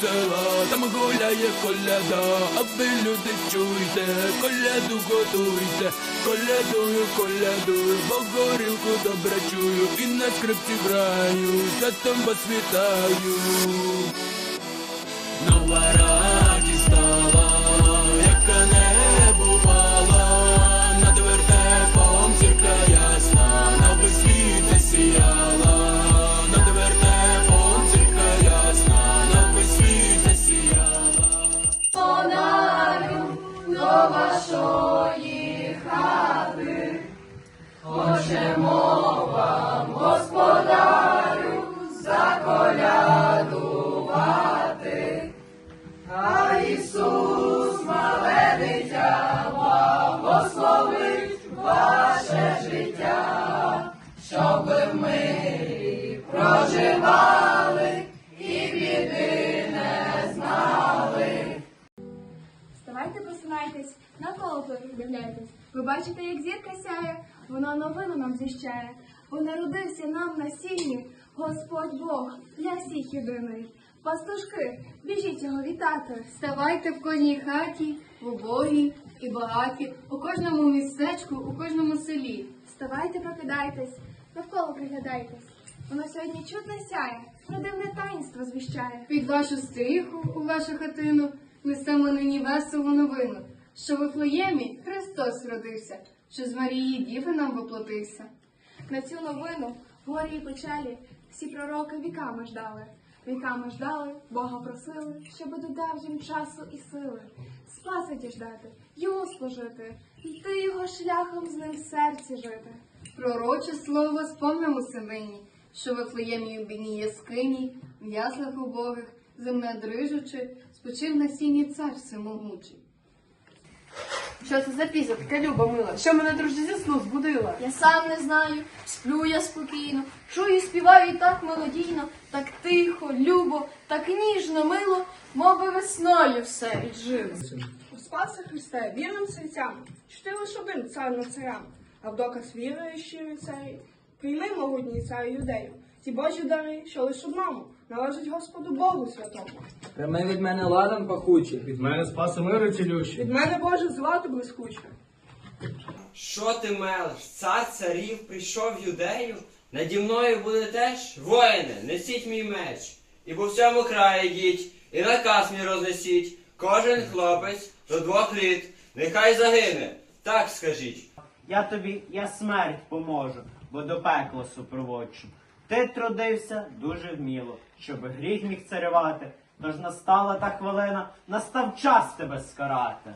села там гуляє коляда, а люди чуйте, коляду готуйте, колядую, колядую, бо горілку добре чую, і на скрипці граю, святом вас вітаю. Нова радість вашої хати, хочемо вам, господарю, заколядувати, а Ісус, мале дитя, благословить ваше життя, щоб мирі проживали Просинайтесь, навколо придивляйтесь. Ви бачите, як зірка сяє, вона новину нам зіщає. Бо народився нам на сіні Господь Бог для всіх єдиний. Пастушки, біжіть його вітати. Вставайте в кожній хаті, в убогій і багаті, у кожному містечку, у кожному селі. Вставайте, прокидайтесь, навколо приглядайтесь. Воно сьогодні чудно сяє, про дивне таїнство звіщає. Під вашу стріху, у вашу хатину, несемо нині веселу новину, що в Вифлеємі Христос родився, що з Марії Діви нам воплотився. На цю новину горі і печалі всі пророки віками ждали. Віками ждали, Бога просили, щоб додав їм часу і сили. Спаси діждати, йому служити, йти його шляхом з ним в серці жити. Пророче слово спомнимо семені, що в Вифлеємі в бідній яскині, в яслах убогих, земне дрижучи, спочив на сіні цар всемогучий. Що це за пісня така люба мила? Що мене дружі зі сну збудила? Я сам не знаю, сплю я спокійно, чую, співаю так мелодійно, так тихо, любо, так ніжно, мило, мов би весною все віджило. У Спаси Христе, вірним серцям, що ти лиш один цар над царям, а в доказ віри щирий царі, прийми могутній цар юдею, ті Божі дари, що лиш одному належать Господу Богу святому. Прийми від мене ладан пахучий. Від мене спаси миру цілющий. Від мене Боже злато блискуче. Що ти мелеш? Цар царів прийшов в юдею? Наді мною буде теж? Воїне, несіть мій меч. І по всьому краї йдіть, і наказ мій рознесіть. Кожен хлопець до двох літ, нехай загине. Так скажіть. Я тобі, я смерть поможу, бо до пекла супроводжу. Ти трудився дуже вміло, щоб гріх міг царювати. Тож настала та хвилина, настав час тебе скарати.